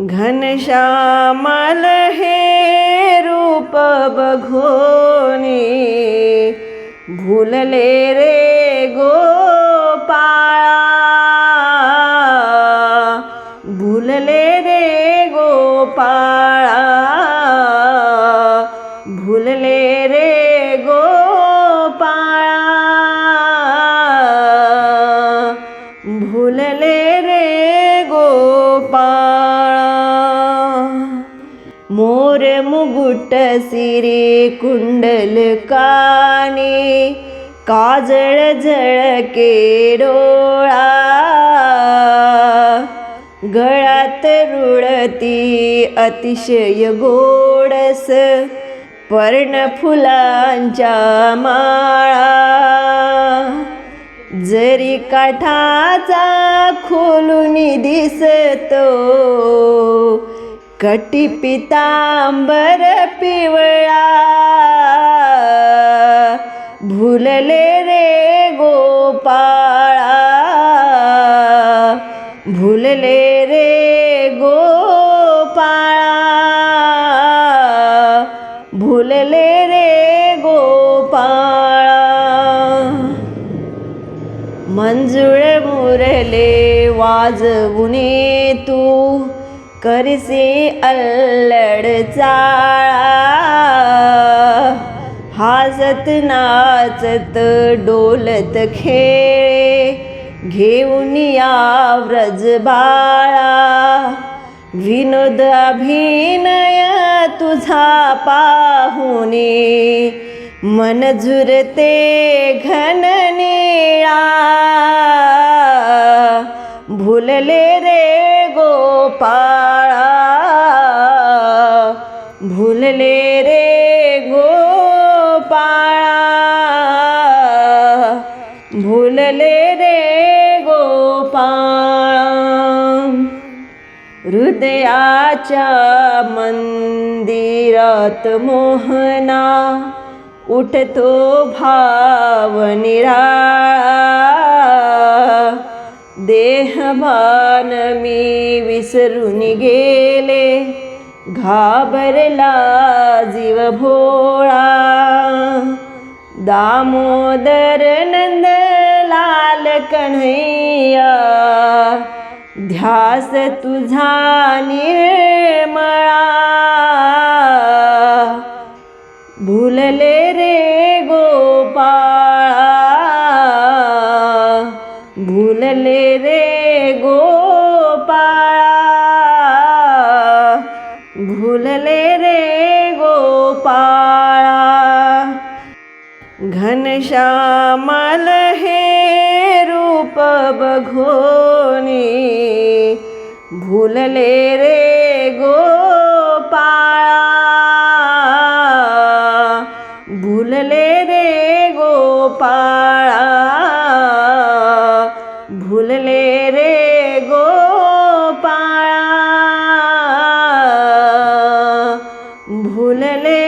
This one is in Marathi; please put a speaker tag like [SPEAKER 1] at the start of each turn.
[SPEAKER 1] घनश्यामल हे रूप बघोनी. भूलले रे गोपाळा. भूलले रे गोपाळा. भूलले रे गोपाळा. भूलले रे गोपाळा. मोर मुगुट सिरे कुंडल काजळ झळके डोळा गळ्यात रुळती अतिशय गोडस पर्णफुलांच्या माळा जरी काठाचा खोलून दिसतो कटी पितांबर पिवळा भुलले रे गोपाळा भुलले रे गोपाळा भुलले रे गोपाळा. मंजुळ मुरले वाजवुने तू करसे अल्लड चाळा हाजत नाचत डोलत खेळे. घेऊन या व्रज बाळा. विनोद अभिनय तुझा पाहुने मन झुरते घन निळा. भुलले रे गोपाळा भुलले रे गोपाळा भुलले रे गोपाळा हृदयाच्या मंदिरात मोहना उठतो भाव निराळा भान मी विसरून गेले. घाबरला जीव भोळा दामोदर नंद लाल कन्हैया ध्यास तुझा निर्मळा. भुलले पाळा भुलले रे गोपाळा. घनश्यामल हे रूप बघोनी भुलले रे गोपाळा. भुलले रे गोपाळा भुलले रे ভুললে